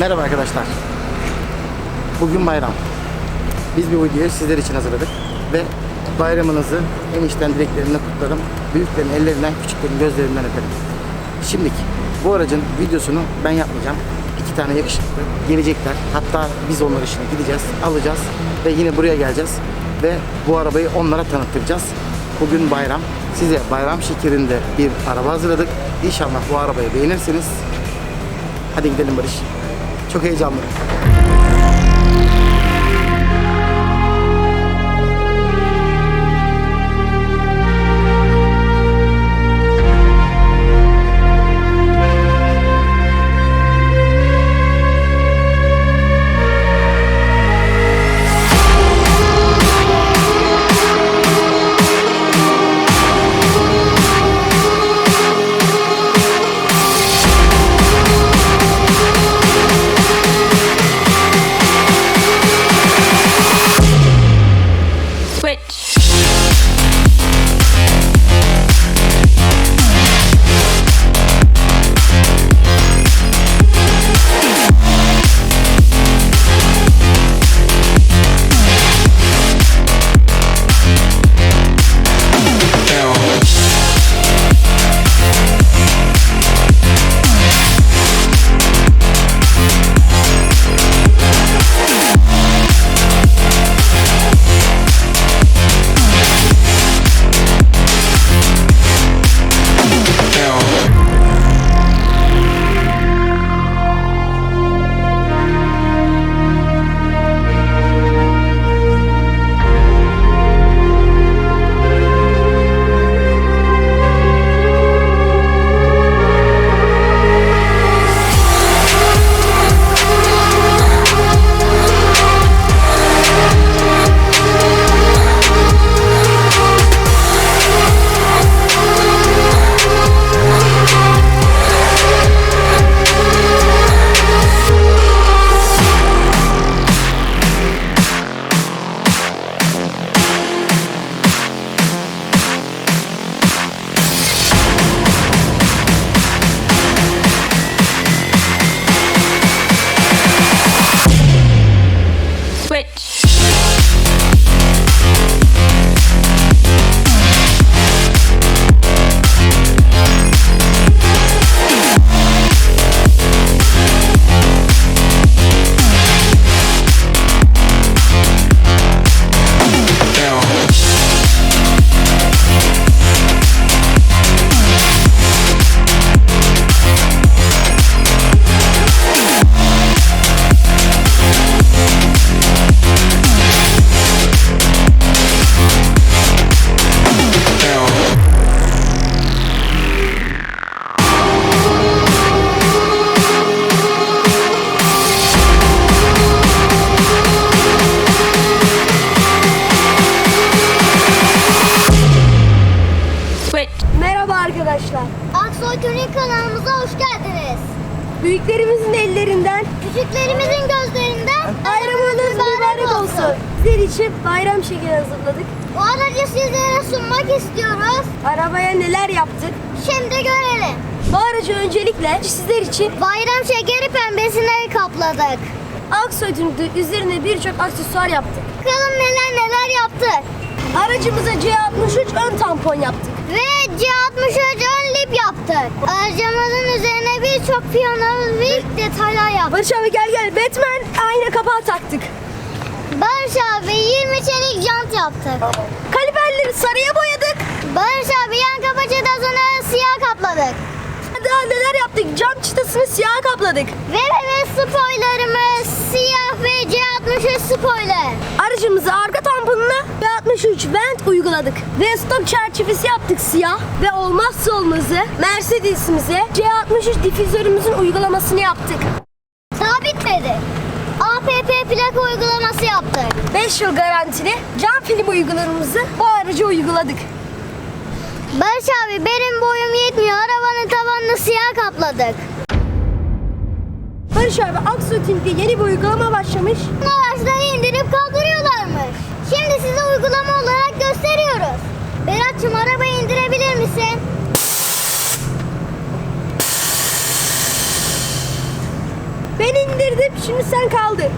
Merhaba arkadaşlar. Bugün bayram. Biz bir videoyu sizler için hazırladık ve bayramınızı en içten dileklerimle kutlarım. Büyüklerin ellerinden, küçüklerin gözlerinden öperim. Şimdiki bu aracın videosunu ben yapmayacağım. İki tane yakışıklı gelecekler. Hatta biz onlar için gideceğiz, alacağız ve yine buraya geleceğiz ve bu arabayı onlara tanıttıracağız. Bugün bayram. Size bayram şekerinde bir araba hazırladık. İnşallah bu arabayı beğenirsiniz. Hadi gidelim Barış. Çok heyecanlıyım. Büyüklerimizin ellerinden Küçüklerimizin gözlerinden bayramınız mübarek olsun. Sizler için bayram şekeri hazırladık. Bu aracı sizlere sunmak istiyoruz. Arabaya neler yaptık? Şimdi görelim. Bu aracı öncelikle sizler için Bayram şekeri pembesine kapladık. Aksoy'un üzerine birçok aksesuar yaptık. Bakalım neler neler yaptık. Aracımıza C63 ön tampon yaptık. Ve C63 ön lip yaptık. Aracımızın üzerine birçok piyano ve detaylar yaptık. Barış abi gel gel Batman ayna kapağı taktık. Barış abi 20 çelik jant yaptık. Kaliperleri sarıya boyadık. Barış abi yan kapacıtasını siyah kapladık. Daha neler yaptık? Cam çıtasını siyah kapladık. Ve ve spoilerımız siyah ve C63 spoiler. Aracımıza arka tamponuna B63 vent uyguladık. Ve stok çerçevesi yaptık siyah. Ve olmazsa olmazı Mercedes'imize C63 difüzörümüzün uygulamasını yaptık. Daha bitmedi. APP plaka uygulaması yaptık. 5 yıl garantili cam film uygulamamızı bu araca uyguladık. Barış abi benim boyum yetmiyor. Arabanın Ortalığı siyah kapladık. Barış abi Aksu TV'de yeni bir uygulama başlamış. Araçları indirip kaldırıyorlarmış. Şimdi size uygulama olarak gösteriyoruz. Berat'cığım arabayı indirebilir misin? Ben indirdim şimdi sen kaldır.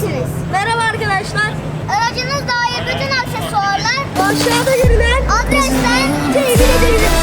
misiniz? Merhaba arkadaşlar. Aracınız dair bütün aksesuarlar aşağıda görülen adresten temin edilir.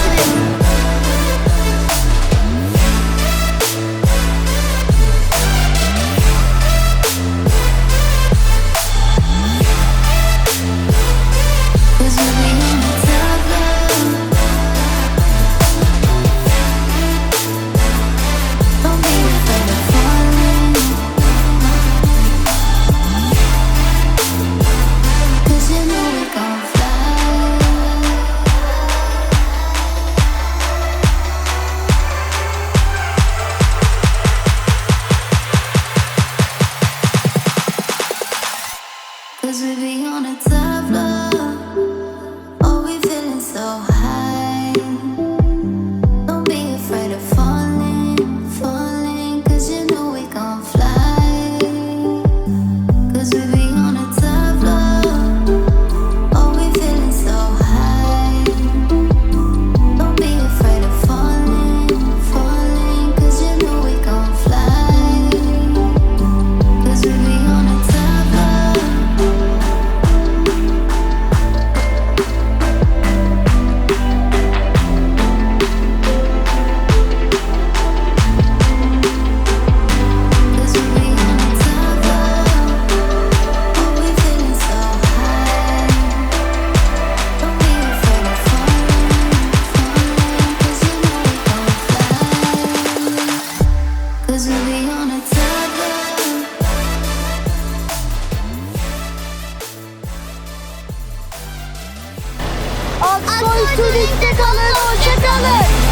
Turizde kalın, hoşça kalın.